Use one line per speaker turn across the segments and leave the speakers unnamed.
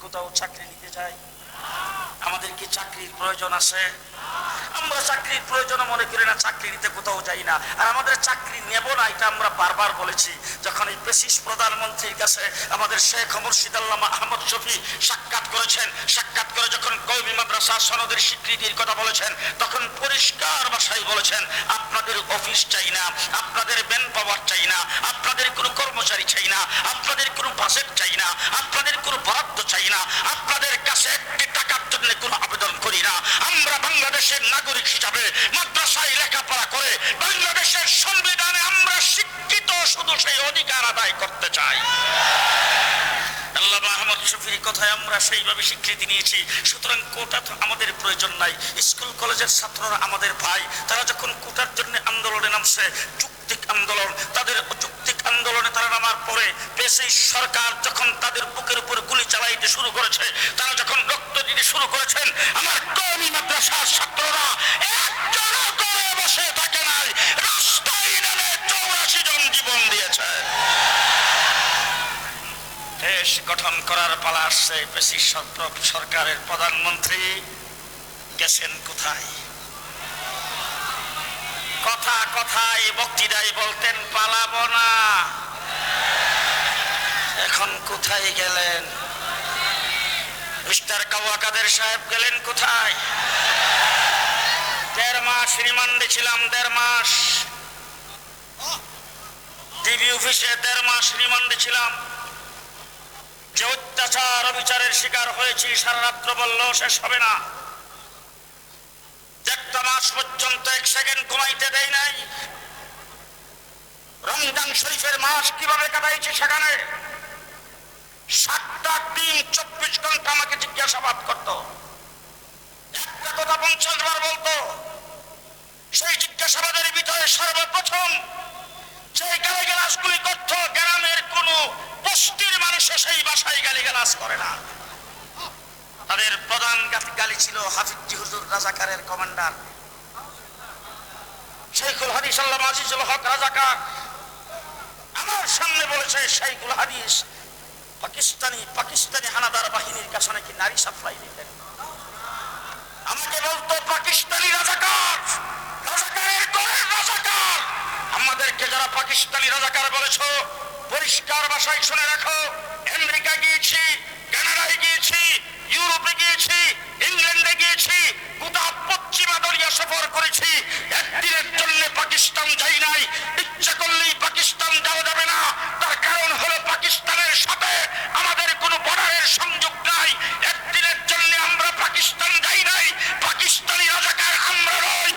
কোথাও চাকরি নিতে যাই আমাদের কি চাকরির প্রয়োজন আছে। আমরা চাকরির প্রয়োজন মনে করি না, চাকরি নিতে কোথাও যাই না। আর আমাদের চাকরি নেব না, এটা আমরা বারবার বলেছি। যখন এই পেশিস প্রধানমন্ত্রীর কাছে আমাদের শেখ মুর্শিদ আল্লামা আহমদ শফি সাক্ষাৎ করেছেন, সাক্ষাৎ করে যখন কৌমি মাদ্রাসা সনদের স্বীকৃতির কথা বলেছেন, তখন পরিষ্কার ভাষায় বলেছেন, আপনাদের অফিস চাই না, আপনাদের ম্যান পাওয়ার চাই না, আপনাদের কোনো কর্মচারী চাই না, আপনাদের কোনো বাজেট চাই না, আপনাদের কোনো বরাদ্দ চাই না, আপনাদের কাছে একটি টাকার জন্য কোনো আবেদন করি না। আমরা বাংলাদেশের নাগরিক হিসাবে মাদ্রাসায় লেখাপড়া করে বাংলাদেশের সংবিধানে আমরা শিক্ষিত, শুধু সেই অধিকার আদায় করতে চাই। আল্লাহ আহমদ শফির কথায় আমরা সেইভাবে স্বীকৃতি নিয়েছি। সুতরাং কোটা তো আমাদের প্রয়োজন নাই। স্কুল, কলেজের ছাত্ররা আমাদের ভাই। তারা যখন কোটার জন্য আন্দোলনে নামছে, যুক্তিক আন্দোলন, তাদের আন্দোলনে তারা নামার পরে পেশি সরকার যখন তাদের বুকের উপর গুলি চালাইতে শুরু করেছে, তারা যখন রক্ত দিতে শুরু করেছেন, আমার কমি মাদ্রাসার ছাত্ররা থাকে জীবন দিয়েছে। দেশ গঠন করার পালা আসছে, বেশি সরকারের প্রধানমন্ত্রী গেছেন কোথায়? কথা কথায় বক্তৃতায় বলতেন, পালাবো না। এখন কোথায় গেলেন? মিস্টার কাওয়াকাদের সাহেব গেলেন কোথায়? দেড় মাস রিমান্ডে ছিলাম, দেড় মাস। ডিবি অফিসে দেড় মাস রিমান্ডে ছিলাম। যে অত্যাচার, অবিচারের শিকার হয়েছি, সারা রাত্র বললেও শেষ হবে না। একটা মাস পর্যন্ত এক সেকেন্ড ঘুমাইতে দেয় নাই। রমজান শরীফের মাস কীভাবে কাটাইছি সেখানে? সাতটা দিন চব্বিশ ঘণ্টা আমাকে জিজ্ঞাসাবাদ করত। একটা কথা পঞ্চাশ বলতো, সেই জিজ্ঞাসাবাদের ভিতরে সর্বপ্রথম সেই গালি গালাসগুলি করত, গ্রামের কোন বস্তির মানুষও সেই বাসায় গালি গালাস করে না। তাদের প্রধান গালি ছিল হাফিজি হুজুর রাজাকারের কমান্ডার। শেখুল হাদিস আল্লাহ আজিজুল হক রাজাকার আমার সামনে বলেছে শেখুল হাদিস, পাকিস্তানি পাকিস্তানি হানাদার বাহিনীর কাছে নাকি নারী সাপ্লাই দিতেন আমাকে বলতো, পাকিস্তানি রাজাকার, রাজাকারের রাজাকার। আমাদেরকে যারা পাকিস্তানি রাজাকার বলেছ, পরিষ্কার ভাষায় শুনে রাখো, আমেরিকা গিয়েছি কানাডায় গিয়েছি, ইউরোপে গিয়েছি, ইংল্যান্ডে গিয়েছি, গোটা পশ্চিমা দরিয়া সফর করেছি। একদিনের জন্য পাকিস্তান যাই নাই, ইচ্ছা করলেই পাকিস্তান যাওয়া যাবে না। তার কারণ হলো পাকিস্তানের সাথে আমাদের কোনো বর্ডারের সংযোগ নাই। একদিনের জন্য আমরা পাকিস্তান যাই নাই, পাকিস্তানি রাজাকার আমরা নই।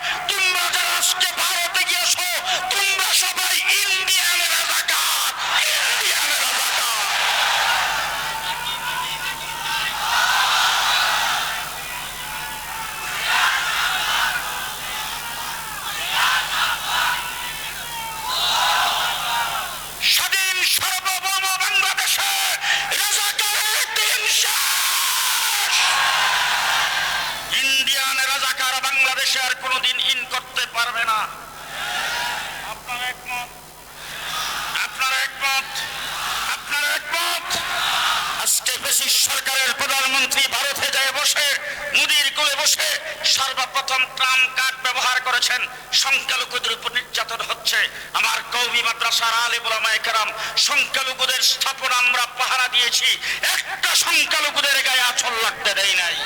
আমার কৌমি মাদ্রাসার আলে বোলামায় কেরাম, সংখ্যালঘুদের স্থাপন আমরা পাহারা দিয়েছি। একটা সংখ্যালঘুদের গায়ে আছল লাগতে দেয় নাই।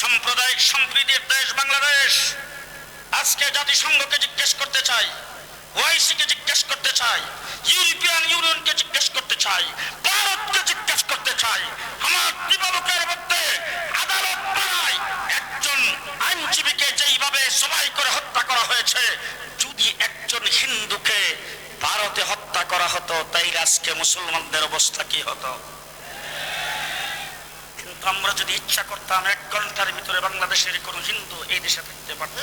সাম্প্রদায়িক সম্প্রীতির দেশ বাংলাদেশ। আজকে জাতিসংঘকে জিজ্ঞেস করতে চাই, ওআইসিকে জিজ্ঞেস করতে চাই, ইউরোপিয়ান ইউনিয়নকে জিজ্ঞেস করতে চাই, ভারতকে জিজ্ঞেস করতে চাই। আমার দিবালকের মধ্যে আদালত পাড়ায় আইনজীবীকে যেইভাবে সবাই করে হত্যা করা হয়েছে, যদি একজন হিন্দুকে ভারতে হত্যা করা হতো তাই আজকে মুসলমানদের অবস্থা কি হতো? কিন্তু আমরা যদি ইচ্ছা করতাম এক ঘণ্টার ভিতরে বাংলাদেশের কোন হিন্দু এই দেশে থাকতে পারত।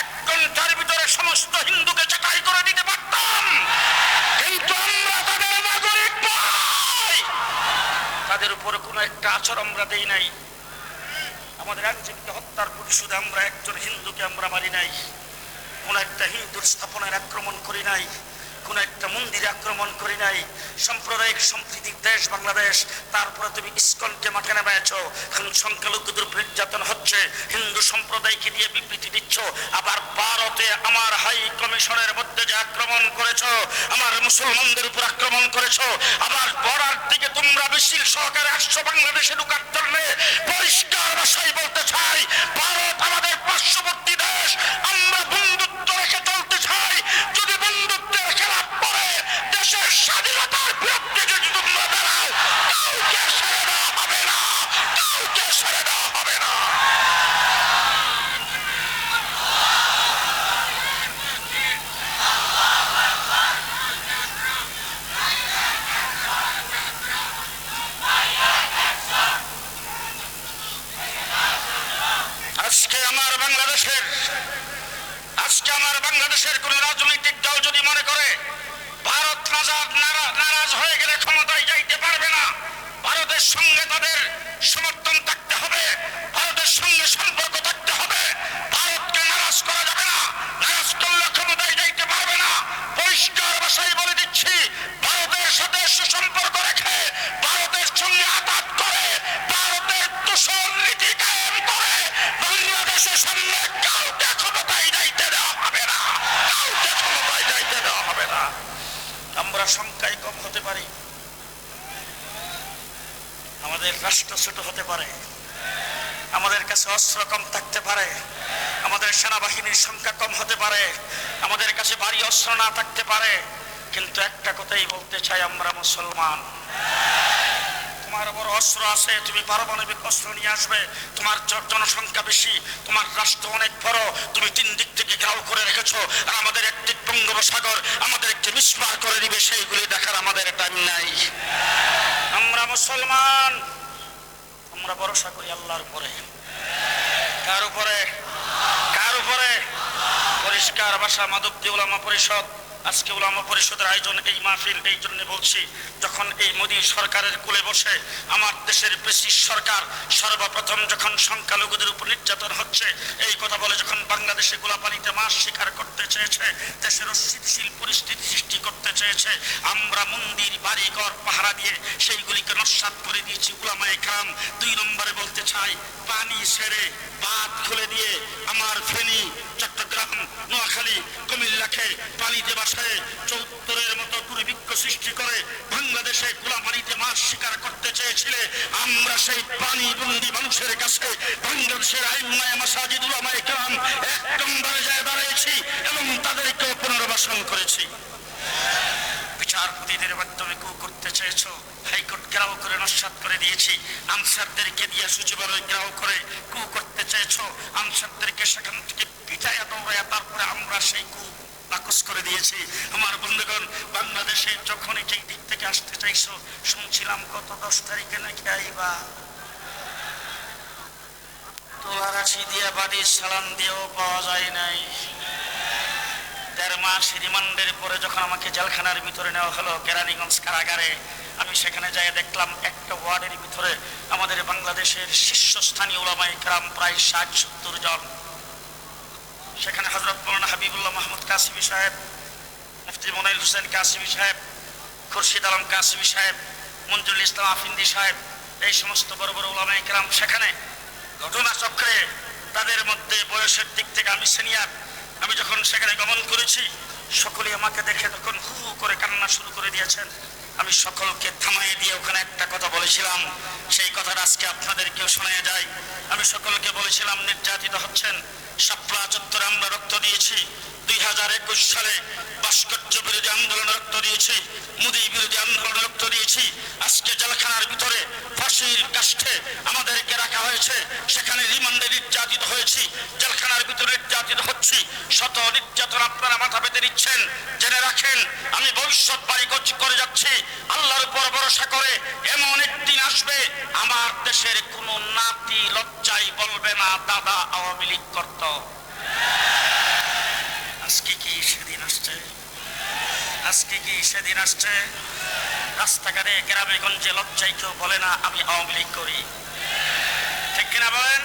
এক ঘণ্টার ভিতরে সমস্ত হিন্দুকে চাকাই করে দিতে পারতাম। কিন্তু আমরা তাদের নাগরিক তাদের উপরে কোনো একটা আচর আমরা দেই নাই। আমাদের একজনকে হত্যার প্রতিশোধে আমরা একজন হিন্দুকে আমরা মারি নাই। কোন একটা হিন্দুর স্থাপনায় আক্রমণ করি নাই। কোন একটা মন্দিরে আক্রমণ করি নাই। সাম্প্রদায়িক সম্প্রীতির দেশ বাংলাদেশ, তারপরে তুমি ইস্কনকে মাঠে নেমেছ এখন সংখ্যালঘুদের নির্যাতন হচ্ছে, হিন্দু সম্প্রদায়কে দিয়ে বিবৃতি দিচ্ছ। আবার ভারতে আমার হাই কমিশনের মধ্যে যে আক্রমণ করেছ, আমার মুসলমানদের উপর আক্রমণ করেছ, আবার বর্ডার থেকে তোমরা বেশি সহকারে আসছো বাংলাদেশে ঢুকার জন্য। পরিষ্কার ভাষায় বলতে চাই, ভারত আমাদের পার্শ্ববর্তী দেশ, আমরা বন্ধুত্ব রেখে চলতে চাই যদি বন্ধুত্বের খেলাপ পড়ে দেশের স্বাধীনতার বিরুদ্ধে হতে পারে। আমাদের কাছে অস্ত্র কম থাকতে পারে। আমাদের সেনাবাহিনীর সংখ্যা কম হতে পারে। আমাদের কাছে ভারী অস্ত্র না থাকতে পারে। কিন্তু একটা কথাই বলতে চাই আমরা মুসলমান। তোমার বড় অস্ত্র আছে, তুমি পারমাণবিক অস্ত্র নিয়ে আসবে। তোমার জনসংখ্যা বেশি, তোমার রাষ্ট্র অনেক বড়। তুমি তিন দিক থেকে ঘেরাও করে রেখেছো। আর আমাদের একটি বঙ্গোপসাগর, আমাদের একটি বিস্মার করে দিবে, সেইগুলি দেখার আমাদের টাইম নাই। আমরা মুসলমান। আমরা ভরসা করি আল্লাহর উপরে। কার উপরে? কার উপরে? পরিষ্কার ভাষা মাধবদী ওলামা পরিষদ। আজকে উলামা পরিষদের আয়োজন এই মাহফিল এই জন্য বলছি, যখন এই মোদী সরকারের কোলে বসে আমার দেশের ব্রিটিশ সরকার সর্বপ্রথম যখন সংখ্যালঘুদের উপর নির্যাতন হচ্ছে, এই কথা বলে যখন বাংলাদেশে গোলাপানিতে মাছ শিকার করতে চেয়েছে, দেশের অস্থিতিশীল পরিস্থিতি সৃষ্টি করতে চেয়েছে, আমরা মন্দির, বাড়িঘর, পাহারা দিয়ে সেইগুলিকে নস্বাত করে দিয়েছি। উলামায়ে কাম দুই নম্বরে বলতে চাই, পানি ছেড়ে বাঁধ খুলে দিয়ে আমার ফেনী, চট্টগ্রাম, নোয়াখালী, কুমিল্লাকে পানিতে বাসায় চৌত্তরের মতো দুর্ভিক্ষ সৃষ্টি করে বাংলাদেশে গোলামারিতে মাছ শিকার করতে চেয়েছিলে, আমরা সেই পানি বন্দি মানুষের কাছে বাংলাদেশের আইমায় মাসাজিদ উলামায়ে কাম এক যায় দাঁড়িয়েছি এবং তাদেরকেও পুনর্বাসন করেছি। বিচারপতিদের মাধ্যমে কু করতে চেয়েছো, হাইকোর্ট ঘেরাও করে নস্বাত করে দিয়েছি, আনসারদেরকে দিয়ে সচিবালয় ঘেরাও করে কু করতে চেয়েছো, আনসারদেরকে সেখান থেকে পিটাইয়া দৌড়াইয়া তারপরে আমরা সেই কু নাকচ করে দিয়েছি। আমার বন্ধুগণ, বাংলাদেশে যখনই যেই দিক থেকে আসতে চাইছো, শুনছিলাম গত দশ তারিখে নাকি আইবা। তোলারাশি দিয়া বাড়ি সালাম দিয়েও পাওয়া যায় নাই। দেড় মাস রিমান্ডের পরে যখন আমাকে জেলখানার ভিতরে নেওয়া হলো, কেরানীগঞ্জ কারাগারে, আমি সেখানে যাই দেখলাম একটা ওয়ার্ডের ভিতরে আমাদের বাংলাদেশের শীর্ষস্থানীয় ওলামাই কারাম প্রায় ষাট সত্তর জন। সেখানে হজরত মৌলানা হাবিবুল্লাহ মাহমুদ কাসিমি সাহেব, মুফতি মনাইল হোসেন কাসিমি সাহেব, খুরশিদ আলম কাসিমি সাহেব, মঞ্জুরুল ইসলাম আফিন্দি সাহেব, এই সমস্ত বড় বড় ওলামাই কারাম সেখানে ঘটনা চক্রে তাদের মধ্যে বয়সের দিক থেকে আমি সিনিয়র। আমি যখন সেখানে গমন করেছি সকলে আমাকে দেখে তখন হু হু করে কান্না শুরু করে দিয়েছেন। আমি সকলকে থামাই দিয়ে ওখানে একটা কথা বলেছিলাম। সেই কথাটা আজকে আপনাদেরকেও শোনা যায়। আমি সকলকে বলেছিলাম, নির্যাতিত হচ্ছেন। শাপলা চত্বরে আমরা রক্ত দিয়েছি। দুই হাজার একুশ সালে ভাস্কর্য বিরোধী আন্দোলনে রক্ত দিয়েছি। মুদি বিরোধী আন্দোলনে রক্ত দিয়েছি। আজকে জেলখানার ভিতরে ফাঁসির কাষ্ঠে আমাদেরকে রাখা হয়েছে। সেখানে রিমান্ডে নির্যাতিত হয়েছি। জেলখানার ভিতরে নির্যাতিত হচ্ছি। শত নির্যাতন আপনারা মাথা পেতে নিচ্ছেন, জেনে রাখেন, আমি ভবিষ্যৎ বাড়ি করে যাচ্ছি। আল্লাহর উপর ভরসা করে এমন একদিন আসবে, আমার দেশের কোন নাতি লজ্জাই বলবে না, দাদা, আওয়ামী লীগ করত। আজকে কি সেদিন আসছে? আজকে কি সেদিন আসছে? রাস্তাঘাটে, গ্রামে, গঞ্জে লজ্জাই কেউ বলে না, আমি আওয়ামী লীগ করি। ঠিক কিনা বলেন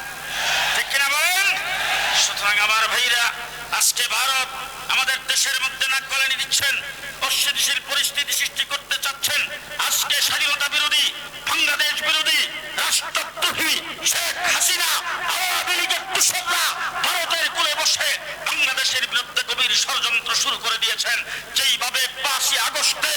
ঠিক কিনা বলেন শুধু সুতরাং আমার ভাইরা, আজকে ভারত আমাদের দেশের মধ্যে নাক গলানি দিচ্ছেন অস্থিতিশীল পরিস্থিতি সৃষ্টি করতে চাচ্ছেন। আজকে স্বাধীনতা বিরোধী, বাংলাদেশ বিরোধী, রাষ্ট্রদ্রোহী শেখ হাসিনা, আওয়ামী লীগের দূষকরা ভারতের কুলে বসে বাংলাদেশের বিরুদ্ধে গভীর ষড়যন্ত্র শুরু করে দিয়েছেন। যেইভাবে পাঁচই আগস্টে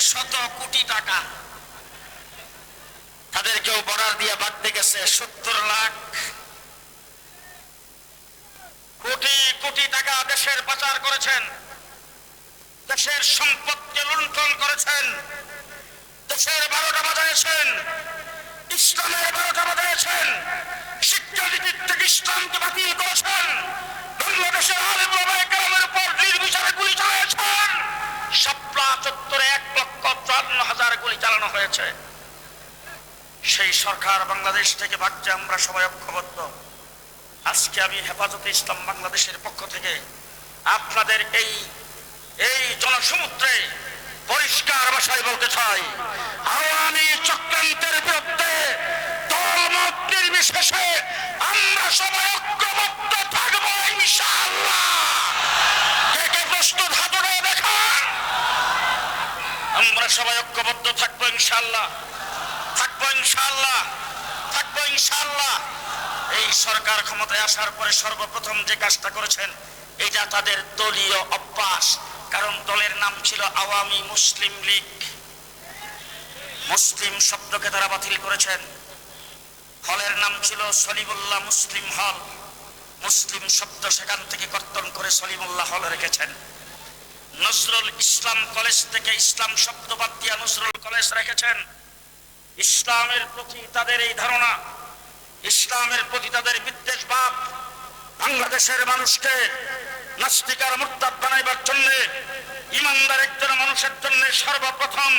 শত কোটি টাকা। তাদেরকেও বর্ডার দিয়ে বাড়তে গেছে সত্তর লাখ। কোটি কোটি টাকা দেশের পাচার করেছেন। দেশের সম্পদকে লুণ্ঠন করেছেন। দেশের বারোটা বাজাইছেন। ইসলামের বারোটা বাজাইছেন। শিক্ষানীতির থেকে ইসলামকে বাতিল করেছেন। বাংলাদেশের আলেম কেরামের উপর নির্বিচারে গুলি চালিয়েছেন চত্বরে এক লক্ষ চুয়ান্ন হাজার গুলি চালানো হয়েছে। সেই সরকার বাংলাদেশ থেকে ভাগছে, আমরা সবাই ঐক্যবদ্ধ। আজকে আমি হেফাজতে ইসলাম বাংলাদেশের পক্ষ থেকে আপনাদের এই এই জনসমুদ্রে পরিষ্কার ভাষায় বলতে চাই, আওয়ামী চক্রান্তের বিরুদ্ধে দলমত সবাই ঐক্যবদ্ধ, থাকব ইনশাআল্লাহ। থাকব ইনশাআল্লাহ থাকব ইনশাআল্লাহ। এই সরকার ক্ষমতায় আসার পরে সর্বপ্রথম যে কাজটা করেছেন, এটা তাদের দলীয় অভ্যাস। কারণ দলের নাম ছিল আওয়ামী মুসলিম লীগ। মুসলিম শব্দকে তারা বাতিল করেছেন। হলের নাম ছিল সলিমুল্লাহ মুসলিম হল। মুসলিম শব্দ সেখান থেকে কর্তন করে সলিমুল্লাহ হল রেখেছেন। নজরুল ইসলাম কলেজ থেকে ইসলাম শব্দ বাদ দিয়া নজরুল কলেজ রেখেছেন। ইসলামের প্রতি তাদের এই ধারণা, ইসলামের প্রতি তাদের বিদ্বেষ ভাব, বাংলাদেশের মানুষকে নাস্তিকার মুরতাদ বানাইবার জন্য, ইমানদার একজন মানুষের জন্য সর্বপ্রথম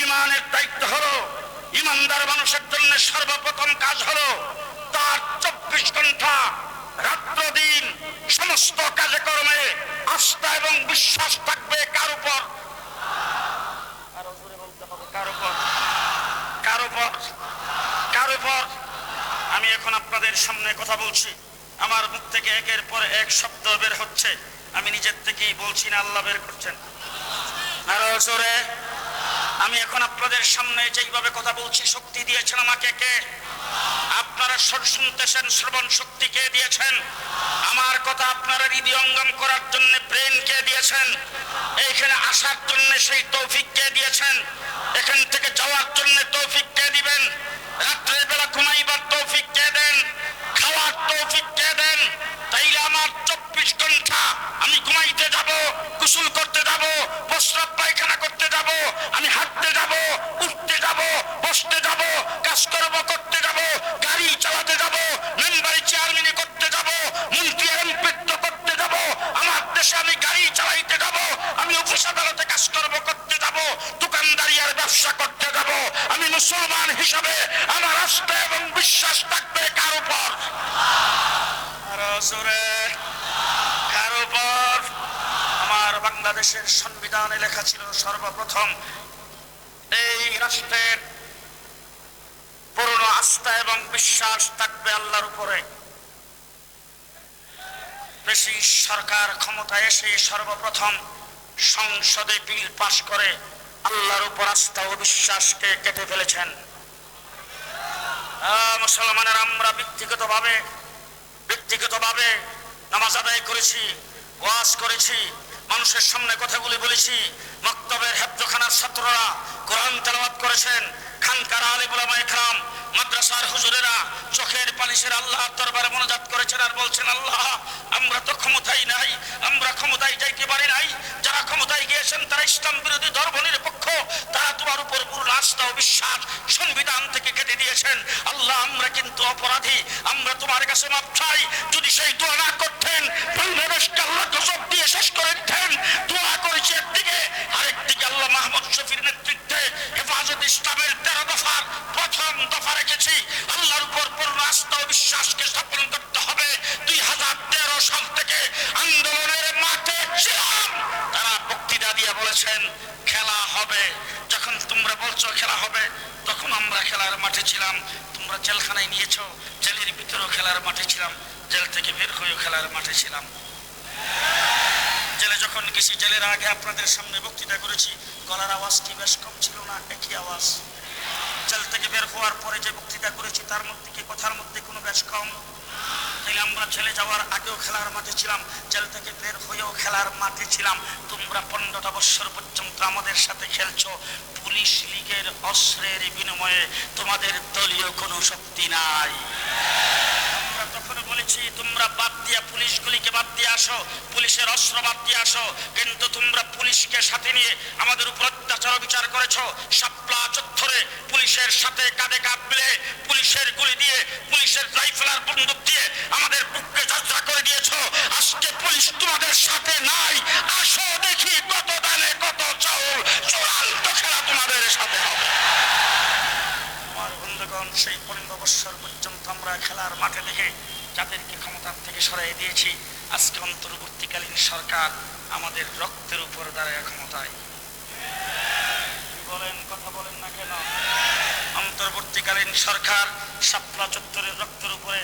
ইমানের দায়িত্ব হলো, ইমানদার মানুষের জন্য সর্বপ্রথম কাজ হলো তার চব্বিশ ঘণ্টা রাত্র দিন সমস্ত কাজে কর্মে আস্থা এবং বিশ্বাস থাকবে কার উপর? কার উপর কার উপর? কার আমি এখন আপনাদের সামনে কথা বলছি। আমার মুখ থেকে একের পর এক শব্দ বের হচ্ছে। আমি নিজের থেকেই বলছি না, আল্লাহ বের করছেন। আরও জোরে। আমি এখন আপনাদের সামনে যেইভাবে কথা বলছি, শক্তি দিয়েছেন আমাকে কে? আপনারা শুনতেছেন, শ্রবণ শক্তি কে দিয়েছেন? আমার কথা আপনারা হৃদয়ঙ্গম করার জন্য ব্রেন কে দিয়েছেন? এইখানে আসার জন্য সেই তৌফিক কে দিয়েছেন? এখান থেকে যাওয়ার জন্য তৌফিক কে দিবেন? রাত্রের বেলা ঘুমাইবার তৌফিক কে দেন? খাওয়ার তৌফিক কে দেন? তাইলে আমার চব্বিশ ঘণ্টা আমি ঘুমাইতে যাব, গোসল করতে যাব, প্রস্রাব পায়খানা করতে যাব, আমি হাঁটতে যাব, উঠতে যাব, বসতে যাব কাজ করব করতে যাব গাড়ি চালাতে যাব, মেম্বারি চেয়ারম্যানি করতে যাব, মন্ত্রী এমপিত্ব করতে যাব, আমার দেশে আমি গাড়ি চালাইতে যাব, আমি অফিস আদালতে কাজ করব করতে যাব, দোকানদারি আর ব্যবসা করতে যাব, আমি মুসলমান হিসাবে আমার আস্থা এবং বিশ্বাস থাকবে কার উপর? কার উপর? আমার বাংলাদেশের সংবিধানে লেখা ছিল সর্বপ্রথম, এই রাষ্ট্রের আস্থা এবং বিশ্বাস থাকবে আল্লাহর উপরে। বেশি সরকার ক্ষমতায় এসে সর্বপ্রথম সংসদে বিল পাশ করে আল্লাহর উপর আস্থা ও বিশ্বাসকে কেটে ফেলেছেন। মুসলমানের, আমরা ব্যক্তিগত ব্যক্তিগতভাবে ব্যক্তিগতভাবে নামাজ আদায় করেছি, ওয়াজ করেছি, মানুষের সামনে কথাগুলি বলেছি, মক্তবের হেফজখানার ছাত্ররা কোরআন তেলাওয়াত করেছেন খানকার আলিমুলামা একরাম? মাদ্রাসার হুজুরেরা চোখে চোখের পালিশের আল্লাহ দরবারে মনোজাত করেছেন আর বলছেন, আল্লাহ, আমরা তো ক্ষমতাই নাই, আমরা ক্ষমতায় যাইতে পারি নাই। যারা ক্ষমতায় গিয়েছেন তারা ইসলাম বিরোধী ধর্ম নিরপেক্ষ তোমার উপর পূর্ণ আস্থা ও বিশ্বাস সংবিধান থেকে কেটে দিয়েছেন। আল্লাহ, আমরা কিন্তু অপরাধী। আমরা তোমার কাছে মাপ চাই। যদি সেই দোয়া না করতেন বাংলাদেশকে আল্লাহ গজব দিয়ে শেষ করে দিতেন। দোয়া করেছি একদিকে, আরেকদিকে আল্লাহ মাহমুদ শফির নেতৃত্বে হেফাজত ইসলামের তেরো দফার প্রথম দফা রেখেছি। আল্লাহর উপর পূর্ণ আস্থা ও বিশ্বাসকে স্থাপন করতে হবে। দুই হাজার তেরো সাল থেকে আন্দোলনের মাঠে ছিলাম। তারা বক্তৃতা দিয়ে বলেছেন, খেলা হবে। যখন তোমরা বলছো খেলা হবে, তখন আমরা খেলার মাঠে ছিলাম। তোমরা জেলখানায় নিয়েছো, জেলের ভিতরেও খেলার মাঠে ছিলাম, জেল থেকে বের হয়েও খেলার মাঠে ছিলাম। জেলে যখন গেছি, জেলের আগে আপনাদের সামনে বক্তৃতা করেছি, গলার আওয়াজ কি বেশ কম ছিল না, একই আওয়াজ। জেল থেকে বের হওয়ার পরে যে বক্তৃতা করেছি, তার মধ্যে কি কথার মধ্যে কোনো বেশ কম? তাইলে আমরা জেলে যাওয়ার আগেও খেলার মাঠে ছিলাম, জেল থেকে বের হয়েও খেলার মাঠে ছিলাম। তোমরা পনেরোটা বছর পর্যন্ত আমাদের সাথে খেলছো। পুলিশ লীগের অস্ত্রের বিনিময়ে তোমাদের দলীয় কোনো শক্তি নাই। আমরা তখন বলেছি, তোমরা দিয়া পুলিশগুলিকে বাদ দিয়ে আসো, পুলিশের অস্ত্র বাদ দিয়ে আসো। কিন্তু তোমরা পুলিশকে সাথে নিয়ে আমাদের উপর অত্যাচার বিচার করেছ। শাপলা চত্বরে পুলিশের সাথে কাঁধে কাঁধ মিলে পুলিশের গুলি দিয়ে, পুলিশের রাইফেলার বন্দুক দিয়ে আমাদের বুককে যাত্রা করে দিয়েছ। আজকে পুলিশ তোমাদের সাথে নাই। আসো দেখি কত দানে কত চাউল। চূড়ান্ত খেলা তোমাদের সাথে হবে। আমার বন্ধুগণ, সেই পনেরো বৎসর পর্যন্ত আমরা খেলার মাঠে দেখে যাদেরকে ক্ষমতার থেকে সরাই দিয়েছি, আজকে অন্তর্বর্তীকালীন সরকার আমাদের রক্তের উপর দাঁড়ায় ক্ষমতায়। বলেন, কথা বলেন না কেন? অন্তর্বর্তীকালীন সরকার সাপলা চত্বরের রক্তের উপরে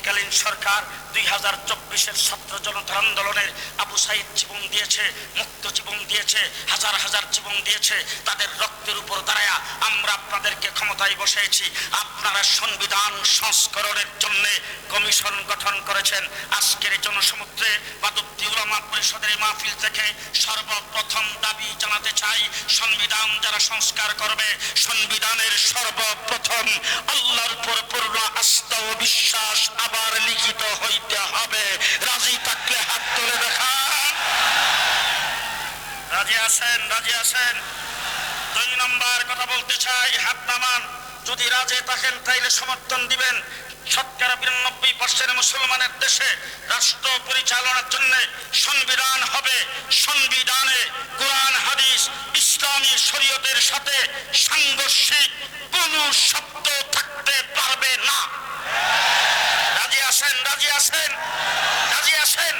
অন্তর্বর্তীকালীন সরকার দুই হাজার চব্বিশের ছাত্র জনতার আন্দোলনের আবু সাইদ জীবন দিয়েছে, মুক্ত জীবন দিয়েছে, হাজার হাজার জীবন দিয়েছে, তাদের রক্তের উপর দাঁড়ায়া আমরা আপনাদেরকে ক্ষমতায় বসেছি আপনারা সংবিধান সংস্করণের জন্য কমিশন গঠন করেছেন। আজকের জনসমুদ্রে বাদুদ্দি উলামা পরিষদের মাহফিল থেকে সর্বপ্রথম দাবি জানাতে চাই, সংবিধান যারা সংস্কার করবে, সংবিধানের সর্বপ্রথম আল্লাহর উপর পূর্ণ আস্থা ও বিশ্বাস আবার লিখিত হইতে হবে। রাজি থাকলে হাত তুলে দেখান। রাজি আছেন রাজি আছেন। দুই নম্বর কথা বলতে চাই, হাত নামান। যদি রাজে থাকেন, তাইলে সমর্থন দিবেন। শতকরা বিরানব্বই পার্সেন্ট মুসলমানের দেশে রাষ্ট্র পরিচালনার জন্য সংবিধান হবে। সংবিধানে কোরআন, হাদিস, ইসলামী শরীয়তের সাথে সাংঘর্ষিক কোন শব্দ থাকতে পারবে না। আসেন, রাজি আসেন রাজি আসেন।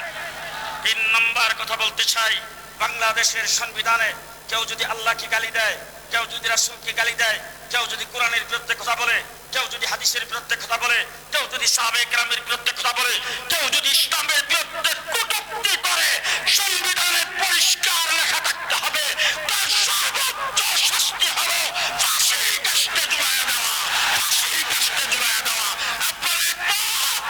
তিন নম্বর কথা বলতে চাই, বাংলাদেশের সংবিধানে কেউ যদি আল্লাহকে গালি দেয়, কেউ যদি রাসূলকে গালি দেয়, কেউ যদি কোরআনের বিরুদ্ধে কথা বলে, কেউ যদি হাদিসের বিরুদ্ধে কথা বলে, কেউ যদি সাহাবে গ্রামের বিরুদ্ধে কথা বলে, কেউ যদি ইসলামের বিরুদ্ধে কটূক্তি করে, সংবিধানে পরিষ্কার লেখা থাকতে হবে, তার সর্বোচ্চ শাস্তি হলো ফাঁসির কাস্টে জুড়ায় দেওয়া ফাঁসির কাস্টে জুড়ায় দেওয়া আপনারা একমত?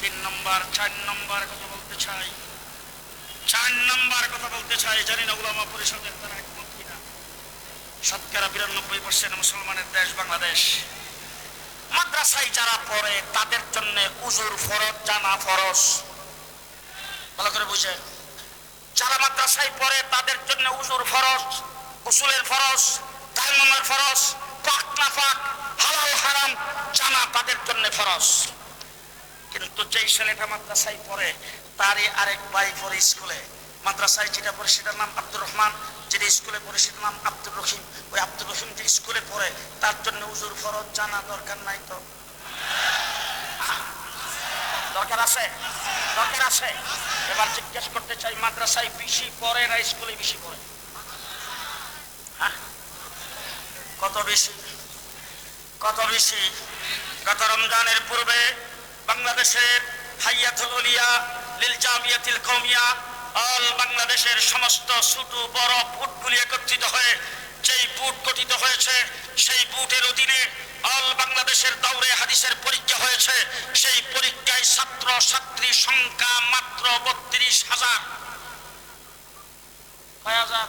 তিন নম্বর, চার নম্বর কথা বলতে চাই। চার নম্বর কথা বলতে চাই, জানি না উলামা পরিষদের তারা একমত কিনা। শতকরা বিরানব্বই পার্সেন্ট মুসলমানের দেশ বাংলাদেশ। মাদ্রাসায় যারা পড়ে, তাদের জন্য উজুর ফরজ জানা ফরজ। ভালো করে বুঝে। যারা মাদ্রাসায় পড়ে, তাদের জন্য উজুর ফরজ, উসুলের ফরজ তাইমের ফরজ, পাক না পাক, হালাল হারাম জানা তাদের জন্য ফরজ। কিন্তু যেই ছেলেটা মাদ্রাসায় পড়ে, তারই আরেক ভাই পড়ে স্কুলে। মাদ্রাসায় যেটা পড়ে সেটার নাম আব্দুর রহমান, যেটা স্কুলে পড়ে সেটার নাম আব্দুর রহিম। ওই আব্দুর রহিম যে স্কুলে পড়ে, তার জন্য উজুর ফরজ জানা দরকার নাই তো। দরকার আছে? দরকার আছে? এবার জিজ্ঞেস করতে চাই, মাদ্রাসায় বেশি পড়ে না স্কুলে বেশি পড়ে? হ্যাঁ? কত বেশি? কত বেশি? গত রমজানের পূর্বে বাংলাদেশের হাইয়াতুল উলিয়া লিল জামিয়াতিল অল বাংলাদেশের সমস্ত ছোট বড় বুটগুলি একত্রিত হয়ে যেই বুট গঠিত হয়েছে, সেই বুটের অধীনে অল বাংলাদেশের দৌড়ে হাদিসের পরীক্ষা হয়েছে। সেই পরীক্ষায় ছাত্র ছাত্রী সংখ্যা মাত্র বত্রিশ হাজার। হাজার?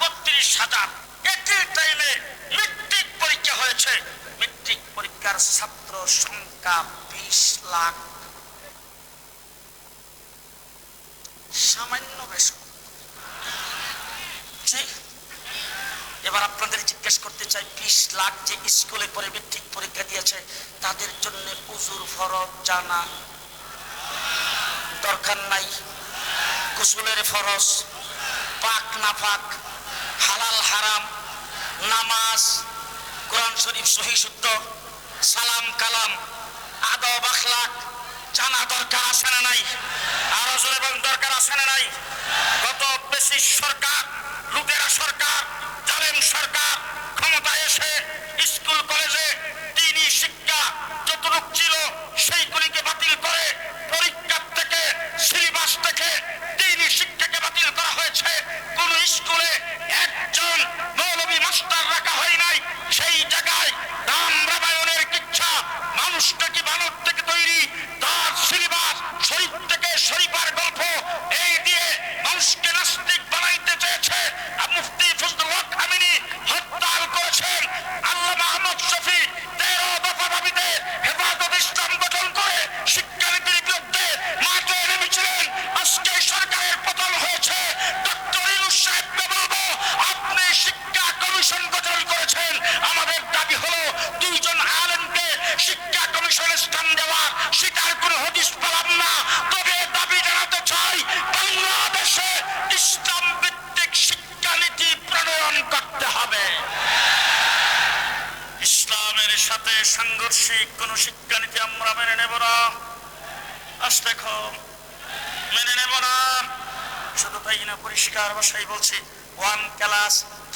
বত্রিশ হাজার। একই টাইমে মেট্রিক পরীক্ষা হয়েছে। মেট্রিক পরীক্ষার ছাত্র সংখ্যা বিশ লাখ। সামান্য এবার আপনাদের জিজ্ঞেস করতে চাই, বিশ লাখ যে স্কুলে পরে মেট্রিক পরীক্ষা দিয়েছে, তাদের জন্য উজুর ফরজ জানা দরকার নাই। গোসলের ফরজ, পাক না পাক, হালাল হারাম, নামাজ, কোরআন শরীফ সহি শুদ্ধ, সালাম কালাম আদব, আখলাক জানা দরকার আছে না নাই? আরও জোরে এবং দরকার আছে না নাই? গত বেশি সরকার, লুটেরা সরকার, জালেম সরকার ক্ষমতায় এসে স্কুল, কলেজে দিনী শিক্ষা যতটুক ছিল সেইগুলিকে বাতিল করে পরীক্ষার থেকে, সিলেবাস থেকে দিনী শিক্ষাকে বাতিল করা হয়েছে। কোন স্কুলে একজন মৌলবী মাস্টার রাখা হয় নাই সেই জায়গায় রাম রামায়ণের কিচ্ছা মানুষটা কি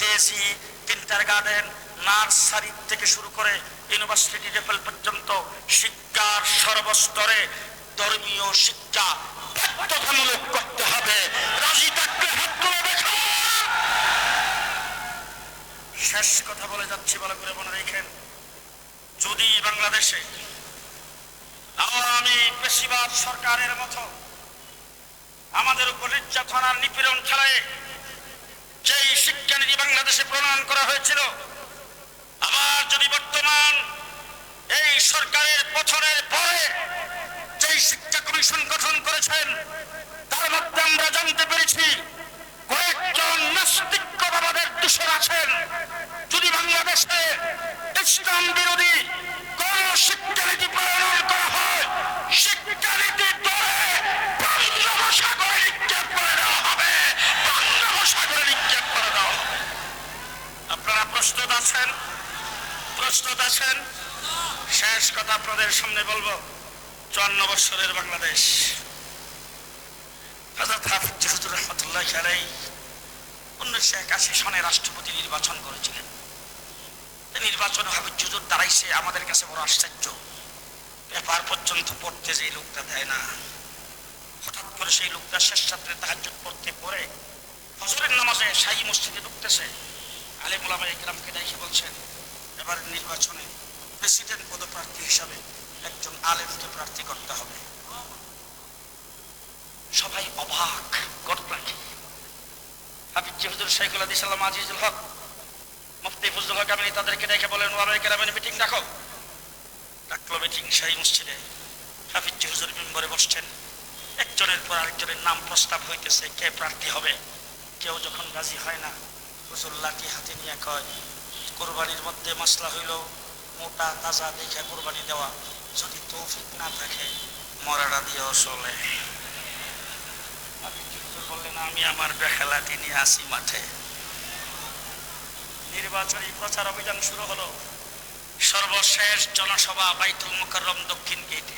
ক্লাস কিন্টার গার্ডেন নার্সারি থেকে শুরু করে ইউনিভার্সিটি লেভেল পর্যন্ত শিক্ষার সর্বস্তরে ধর্মীয় শিক্ষা বাধ্যতামূলক করতে হবে। রাজি থাকলে হাত তুলে শেষ কথা বলে যাচ্ছি, ভালো করে মনে রেখেন। যদি বাংলাদেশে আওয়ামী পেশিবাদ সরকারের মতো আমাদের উপর নির্যাতন আর নিপীড়ন খেলায় যেই শিক্ষানীতি বাংলাদেশে প্রণয়ন করা হয়েছিল, আবার যদি বর্তমান এই সরকারের পথনের পরে যেই শিক্ষা কমিশন গঠন করেছেন, তার মধ্যে আমরা জানতে পেরেছি কয়েকজন নাস্তিক্যবাদের দূষণ আছেন। যদি বাংলাদেশে ইসলাম বিরোধী কোন শিক্ষানীতি প্রণয়ন করা হয় শিক্ষানীতি ধরে বঙ্গোপসাগরে নিক্ষেপ করে দেওয়া হবে বঙ্গোপসাগরে নিক্ষেপ করে দেওয়া হবে আপনারা প্রস্তুত আছেন প্রস্তুত আছেন শেষ কথা আপনাদের সামনে বলব, চুয়ান্ন বৎসরের বাংলাদেশ। হযরত হাফিজ উনিশশো একাশি সনে রাষ্ট্রপতি নির্বাচন করেছিলেন। নির্বাচনে হাফিজ দাঁড়াইছে আমাদের কাছে বড় আশ্চর্য। পেপার পর্যন্ত পড়তে যে লোকটা দেয় না। হঠাৎ করে সেই লোকটা শেষ রাত্রে তাহাজ্জুদ পড়তে পড়ে ফজরের নামাজে শাহী মসজিদে ঢুকতেছে। আলিম ওলামা ইকরামকে দেখে বলছেন, এবার নির্বাচনে প্রেসিডেন্ট পদপ্রার্থী হিসাবে একজন আলেমকে প্রার্থী করতে হবে। সবাই অবাক ঘটনা কি হাবিব হুজুর শাইখুল আদি সাল্লাম আজিজুল হক, মুফতি ফজলুল হক আমিনী তাদেরকে দেখে বলেন ওলামা ইকরামের মিটিং ডাকো। ডাকলো মিটিং শাহী মসজিদে। হাফিজ হুজুর মেম্বরে বসছেন। একজনের পর আরেকজনের নাম প্রস্তাব হইতেছে, কে প্রার্থী হবে? কেউ যখন রাজি হয় না লাঠি হাতে নিয়ে কয়, কোরবানির মধ্যে মশলা হইল মোটা, তাজা, দেখে কোরবানি দেওয়া। যদি তৌফিক না থাকে, মরাটা দিয়ে চলে। বললেন আমি আমার বেখালাটি নিয়ে আসি মাঠে। নির্বাচনী প্রচার অভিযান শুরু হলো। সর্বশেষ জনসভা বাইতুল মুকাররম দক্ষিণ গেটে।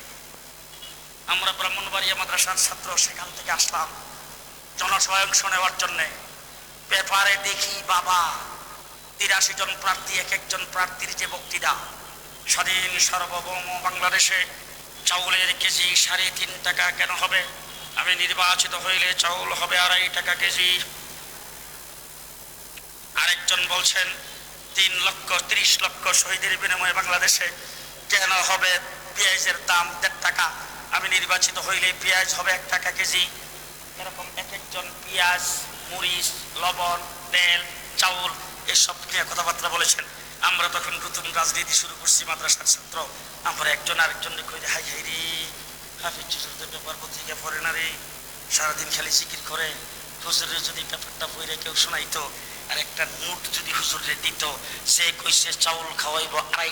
আমরা ব্রাহ্মণবাড়িয়া মাদ্রাসার ছাত্র, সেখান থেকে আসলাম। জনসভায় অংশ নেওয়ার জন্য। পেপারে দেখি, বাবা। তিরাশি জন প্রার্থী, এক একজন প্রার্থীর যে বক্তৃতা। স্বাধীন সার্বভৌম বাংলাদেশে চাউলের কেজি সাড়ে তিন টাকা কেন হবে? আমি নির্বাচিত হইলে চাউল হবে আড়াই টাকা কেজি। আরেকজন বলছেন, তিন লক্ষ ত্রিশ লক্ষ শহীদের বিনিময়ে বাংলাদেশে কেন হবে পেঁয়াজের দাম দেড় টাকা? আমি নির্বাচিত হইলে পেঁয়াজ হবে এক টাকা কেজি। এরকম এক একজন পেঁয়াজ মরিচ, লবণ, তেল, চাউল এসব নিয়ে কথাবার্তা বলেছেন। আমরা তখন নতুন রাজনীতি শুরু করছি মাদ্রাসার ছাত্র। আমরা একজন আরেকজনকে কই হাই হাই রে, হাফিজ হুজুরদের ব্যাপার পত্রিকা পড়ে না রে, সারাদিন খালি জিকির করে। হুজুরের যদি ব্যাপারটা বইরে কেউ শোনাইতো, আর একটা নোট যদি হুজুরে দিত, সে কইসে চাউল খাওয়াইব আড়াই